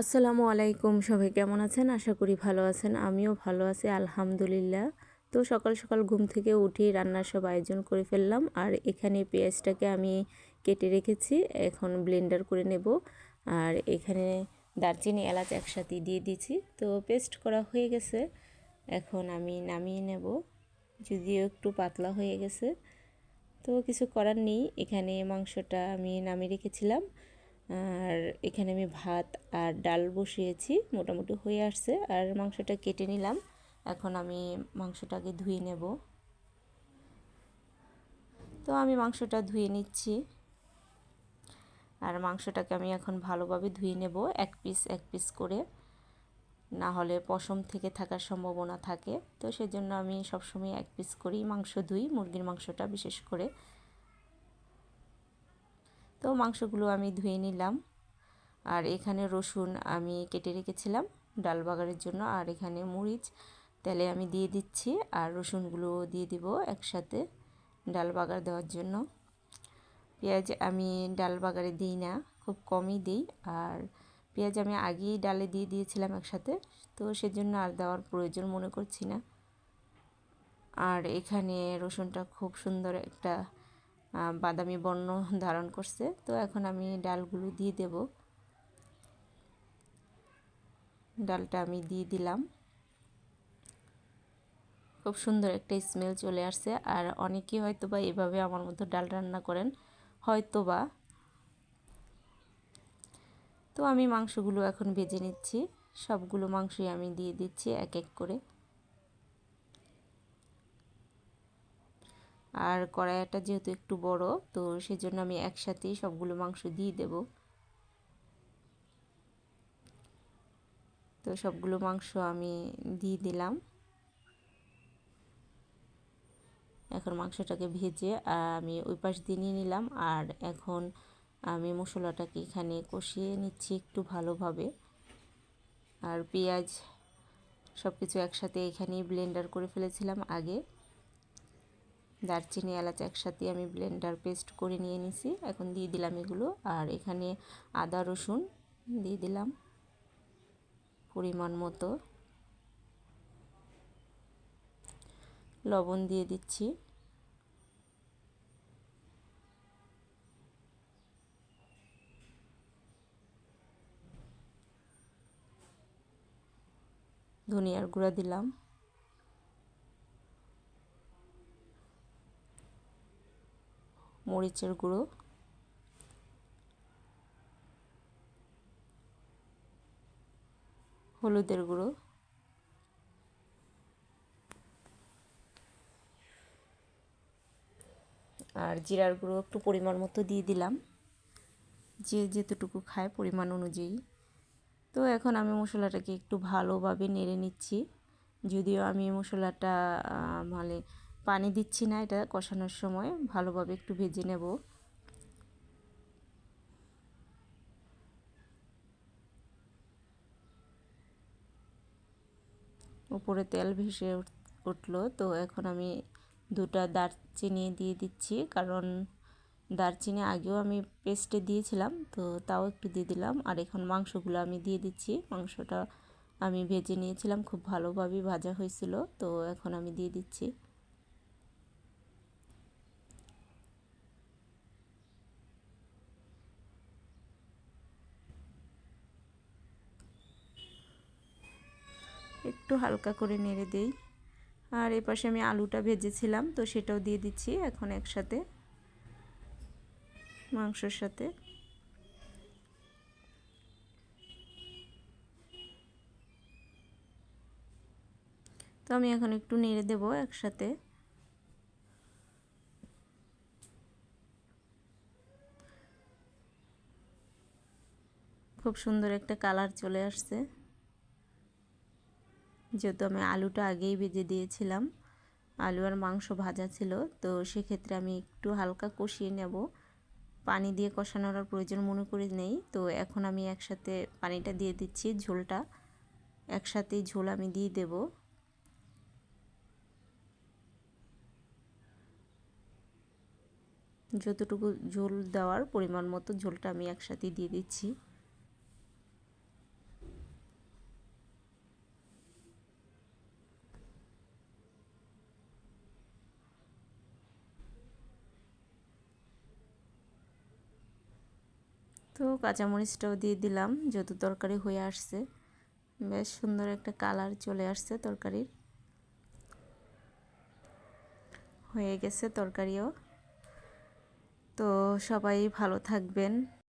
আসসালামু আলাইকুম, সবাই কেমন আছেন? আশা করি ভালো আছেন, আমিও ভালো আছি, আলহামদুলিল্লাহ। তো সকাল সকাল ঘুম থেকে উঠি রান্নার সব আয়োজন করে ফেললাম, আর এখানে পেঁয়াজটাকে আমি কেটে রেখেছি, এখন ব্লেন্ডার করে নেব। আর এখানে দারচিনি, এলাচ একসাথে দিয়ে দিয়েছি, তো পেস্ট করা হয়ে গেছে, এখন আমি নামিয়ে নেব, যদিও একটু পাতলা হয়ে গেছে। তো কিছু করার নেই, এখানে মাংসটা আমি নামিয়ে রেখেছিলাম আর এখানে আমি ভাত আর ডাল বসিয়েছি, মোটামুটি হয়ে আসছে। আর মাংসটা কেটে নিলাম। এখন আমি মাংসটাকে ধুয়ে নেব। তো আমি মাংসটা ধুয়ে নিচ্ছি। আর মাংসটাকে আমি এখন ভালোভাবে ধুয়ে নেব, এক পিস এক পিস করে। না হলে পশম থেকে থাকার সম্ভাবনা থাকে। তো সেজন্য আমি সবসময় এক পিস করেই মাংস ধুই, মুরগির মাংসটা বিশেষ করে। তো মাংসগুলো আমি ধুয়ে নিলাম। আর এখানে রসুন আমি কেটে রেখেছিলাম ডাল বাগারের জন্য। আর এখানে মরিচ তেলে আমি দিয়ে দিচ্ছি আর রসুনগুলো দিয়ে দিব একসাথে ডাল বাগার দেওয়ার জন্য। পেঁয়াজ আমি ডাল বাগারে দিই না, খুব কমই দিই। আর পেঁয়াজ আমি আগেই ডালে দিয়ে দিয়েছিলাম একসাথে, তো সেজন্য আর দেওয়ার প্রয়োজন মনে করছি না। আর এখানে রসুনটা খুব সুন্দর একটা বাদামি বর্ণ ধারণ করছে। তো এখন আমি ডালগুলো দিয়ে দেব। ডালটা আমি দিয়ে দিলাম। খুব সুন্দর একটা স্মেল চলে আসছে। আর অনেকেই হয়তো বা এভাবে আমার মতো ডাল রান্না করেন হয়তো বা তো আমি মাংসগুলো এখন ভেজে নিচ্ছি। সবগুলো মাংসই আমি দিয়ে দিচ্ছি এক এক করে। আর কড়াইটা যেহেতু একটু বড়, তো সেজন্য আমি একসাথেই সবগুলো মাংস দিয়ে দেব। তো সবগুলো মাংস আমি দিয়ে দিলাম। এখন মাংসটাকে ভেজে আমি ওই পাশ দিয়ে নিলাম। আর এখন আমি মশলাটাকে এখানে কষিয়ে নিচ্ছি একটু ভালোভাবে। আর পেঁয়াজ সব কিছু একসাথে এখানেই ব্লেন্ডার করে ফেলেছিলাম আগে। দারচিনি, এলাচ একসাথে আমি ব্লেন্ডার পেস্ট করে নিয়ে নিছি। এখন দিয়ে দিলাম এগুলো। আর এখানে আদা, রসুন দিয়ে দিলাম পরিমাণ মতো। লবণ দিয়ে দিচ্ছি। ধনিয়ার গুঁড়া দিলাম। মরিচের গুঁড়ো। হলুদের গুঁড়ো। আর জিরার গুঁড়ো একটু পরিমাণ মতো দিয়ে দিলাম। যে যেতটুকু খায় পরিমাণ অনুযায়ী। তো এখন আমি মশলাটাকে একটু ভালোভাবে নেড়ে নিচ্ছি। যদিও আমি মশলাটা মানে পানি দিচ্ছি না এটা কষানোর সময়, ভালোভাবে একটু ভেজে নেব। উপরে তেল ভেসে উঠল, তো এখন আমি দুটা দারচিনি দিয়ে দিচ্ছি, কারণ দারচিনি আগেও আমি পেস্টে দিয়েছিলাম, তো তাও একটু দিয়ে দিলাম। আর এখন মাংসগুলো আমি দিয়ে দিচ্ছি, মাংসটা আমি ভেজে নিয়েছিলাম, খুব ভালোভাবেই ভাজা হয়েছিল, তো এখন আমি দিয়ে দিচ্ছি। একটু হালকা করে নেড়ে দেই। আর এ পাশে আমি আলুটা ভেজেছিলাম, তো সেটাও দিয়ে দিচ্ছি এখন একসাথে মাংসর সাথে। তো আমি এখন একটু নেড়ে দেব একসাথে। খুব সুন্দর একটা কালার চলে আসছে। যেহেতু আমি আলুটা আগেই ভেজে দিয়েছিলাম, আলু আর মাংস ভাজা ছিল, তো সেক্ষেত্রে আমি একটু হালকা কষিয়ে নেব। পানি দিয়ে কষানোর আর প্রয়োজন মনে করি নেই, তো এখন আমি একসাথে পানিটা দিয়ে দিচ্ছি ঝোলটা। একসাথেই ঝোল আমি দিয়ে দেব। যতটুকু ঝোল দেওয়ার পরিমাণ মতো ঝোলটা আমি একসাথেই দিয়ে দিচ্ছি। তো কাঁচামরিচটাও দিয়ে দিলাম, যেহেতু তরকারি হয়ে আসছে। বেশ সুন্দর একটা কালার চলে আসছে তরকারির। হয়ে গেছে তরকারিও। তো সবাই ভালো থাকবেন।